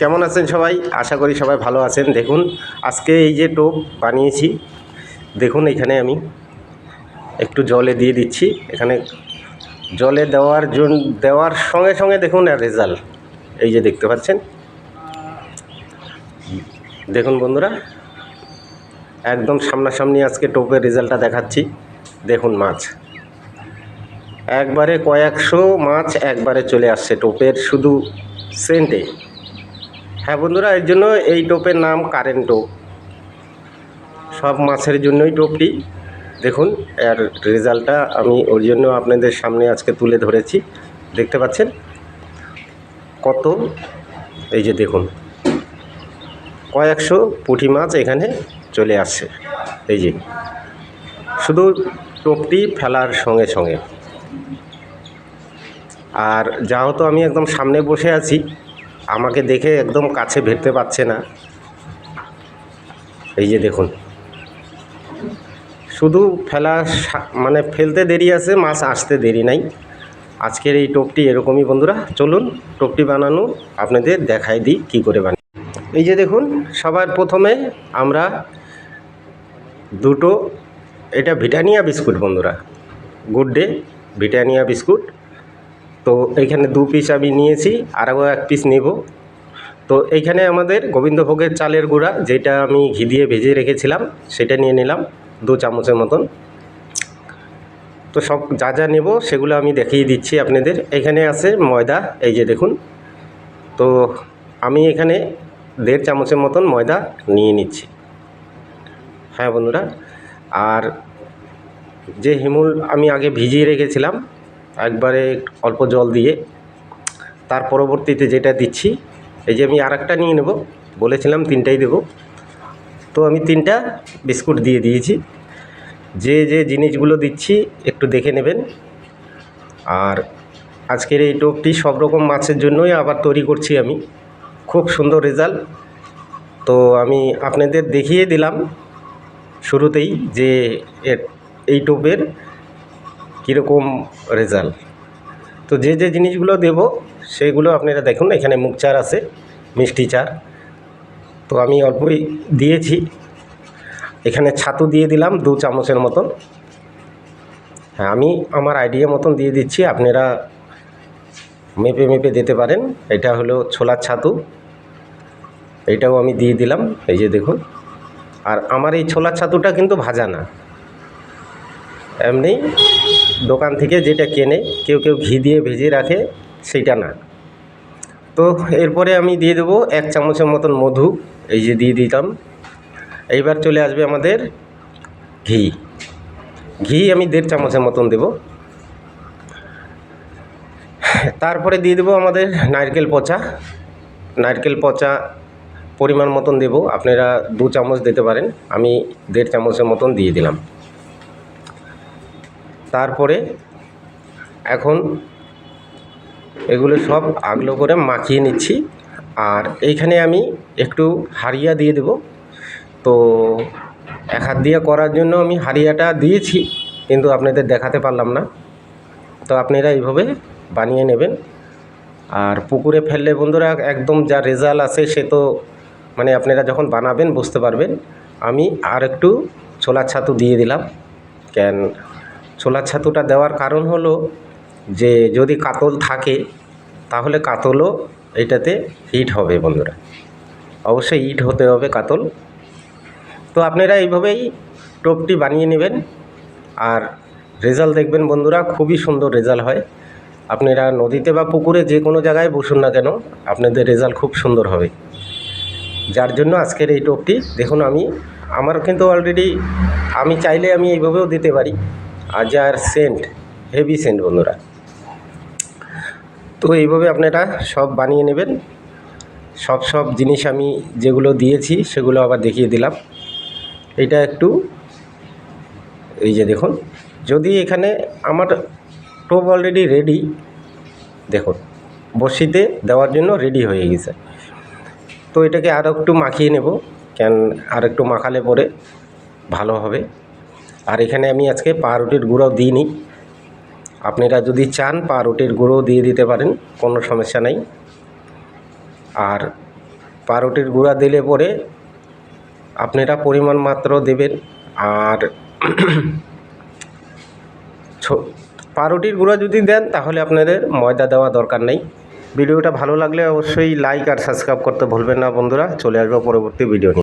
কেমন আছেন সবাই? আশা করি সবাই ভালো আছেন। দেখুন, আজকে এই যে টোপ বানিয়েছি, দেখুন এখানে আমি একটু জলে দিয়ে দিচ্ছি। এখানে জলে দেওয়ার জন্য দেওয়ার সঙ্গে সঙ্গে দেখুন আর রেজাল্ট। এই যে দেখতে পাচ্ছেন? দেখুন বন্ধুরা, একদম সামনাসামনি আজকে টোপের রেজাল্টটা দেখাচ্ছি। দেখুন মাছ। একবারে কয়েকশো মাছ একবারে চলে আসছে টোপের, শুধু সেন্টে। হ্যাঁ বন্ধুরা, এর জন্য এই টোপের নাম কারেন্ট টোপ। সব মাছের জন্যই টোপটি। দেখুন, এর রেজাল্টটা আমি ওর জন্য আপনাদের সামনে আজকে তুলে ধরেছি। দেখতে পাচ্ছেন? কত? এই যে দেখুন, কয়েকশো পুঁটি মাছ এখানে চলে আসছে। এই যে, শুধু টোপটি ফেলার সঙ্গে সঙ্গে। আর যেহেতু আমি একদম সামনে বসে আছি আমাকে দেখে একদম কাছে ভেটতে পারছে না। এই যে দেখুন। শুধু ফেলা মানে ফেলতে দেরি আছে, মাছ আসতে দেরি নাই। আজকের এই টোপটি এরকমই বন্ধুরা। চলুন টোপটি বানানো, আপনাদের দেখাই দিই কী করে বানাই। এই যে দেখুন, সবার প্রথমে আমরা দুটো, এটা ভিটানিয়া বিস্কুট বন্ধুরা। Good day Britannia biscuit. তো এইখানে দু পিস আমি নিয়েছি, আরও এক পিস নেব। তো এইখানে আমাদের গোবিন্দভোগের চালের গুঁড়া, যেটা আমি ঘি দিয়ে ভেজে রেখেছিলাম, সেটা নিয়ে নিলাম, দু চামচের মতন। তো সব যা যা নেব, সেগুলো আমি দেখিয়ে দিচ্ছি আপনাদের। এখানে আছে ময়দা, এই যে দেখুন। তো আমি এখানে দেড় চামচের মতন ময়দা নিয়ে নিচ্ছি। হ্যাঁ বন্ধুরা, আর যে হিমুল আমি আগে ভিজিয়ে রেখেছিলাম একবারে অল্প জল দিয়ে তার পরবর্তীতে যেটা দিচ্ছি, এই যে আমি আর একটা নিয়ে নেব, বলেছিলাম তিনটাই দেব। তো আমি তিনটা বিস্কুট দিয়ে দিয়েছি। যে যে জিনিসগুলো দিচ্ছি একটু দেখে নেবেন। আর আজকের এই টোপটি সব রকম মাছের জন্যই আবার তৈরি করছি আমি। খুব সুন্দর রেজাল্ট। তো আমি আপনাদের দেখিয়ে দিলাম শুরুতেই যে এই টোপের কীরকম রেজাল্ট তো যে যে জিনিসগুলো দেব সেগুলো আপনারা দেখুন, এখানে মুগ চার আছে, মিষ্টি চার। তো আমি অল্পই দিয়েছি। এখানে ছাতু দিয়ে দিলাম, দু চামচের মতন। হ্যাঁ আমি আমার আইডিয়া মতন দিয়ে দিচ্ছি, আপনারা মেপে মেপে দিতে পারেন। এটা হলো ছোলার ছাতু। এটাও আমি দিয়ে দিলাম, এই যে দেখুন। আর আমার এই ছোলার ছাতুটা কিন্তু ভাজা না। এমনি দোকান থেকে যেটা কেনে, কেউ কেউ ঘি দিয়ে ভেজে রাখে সেটা না। তো এরপরে আমি দিয়ে দেবো এক চামচের মতন মধু, এই যে দিয়ে দিতাম এইবার চলে আসবে আমাদের ঘি। ঘি আমি দেড় চামচের মতন দেব। তারপরে দিয়ে দেবো আমাদের নারকেল পচা। নারকেল পচা পরিমাণ মতন দেব, আপনারা দু চামচ দিতে পারেন। আমি দেড় চামচের মতন দিয়ে দিলাম। তারপরে এখন এগুলো সব আগলো করে মাখিয়ে নিচ্ছি। আর এইখানে আমি একটু হারিয়া দিয়ে দেব। তো এক হাত দিয়ে করার জন্য আমি হারিয়াটা দিয়েছি, কিন্তু আপনাদের দেখাতে পারলাম না। তো আপনারা এইভাবে বানিয়ে নেবেন। আর পুকুরে ফেললে বন্ধুরা একদম যা রেজাল্ট আছে সে তো মানে আপনারা যখন বানাবেন বুঝতে পারবেন। আমি আর একটু ছোলার ছাতু দিয়ে দিলাম, কেন ছোলার ছাতুটা দেওয়ার কারণ হলো যে যদি কাতল থাকে, তাহলে কাতলও এটাতে হিট হবে বন্ধুরা। অবশ্যই হিট হতে হবে কাতল। তো আপনারা এইভাবেই টোপটি বানিয়ে নেবেন। আর রেজাল্ট দেখবেন বন্ধুরা, খুবই সুন্দর রেজাল্ট হয়। আপনারা নদীতে বা পুকুরে যে কোনো জায়গায় বসুন না কেন, আপনাদের রেজাল্ট খুব সুন্দর হবে। যার জন্য আজকের এই টোপটি, দেখুন আমি আমার কিন্তু অলরেডি আমি চাইলে আমি এইভাবেও দিতে পারি। আর যার সেন্ট, হেভি সেন্ট বন্ধুরা। তো এইভাবে আপনারা সব বানিয়ে নেবেন। সব সব জিনিস আমি যেগুলো দিয়েছি সেগুলো আবার দেখিয়ে দিলাম। এটা একটু এই যে দেখুন, যদি এখানে আমার টোপ অলরেডি রেডি দেখুন বড়শিতে দেওয়ার জন্য রেডি হয়ে গেছে। তো এটাকে আরও একটু মাখিয়ে নেব, কেন আর একটু মাখালে পরে ভালো হবে। আর এখানে আমি আজকে পাউরুটির গুঁড়োও দিইনি। আপনারা যদি চান পাউরুটির গুঁড়ো দিয়ে দিতে পারেন, কোনো সমস্যা নাই। আর পাউরুটির গুঁড়া দিলে পরে আপনারা পরিমাণ মাত্র দেবেন। আর পাউরুটির গুঁড়া যদি দেন, তাহলে আপনাদের ময়দা দেওয়া দরকার নেই। ভিডিওটা ভালো লাগলে অবশ্যই লাইক আর সাবস্ক্রাইব করতে ভুলবেন না বন্ধুরা। চলে আসব পরবর্তী ভিডিও নিয়ে।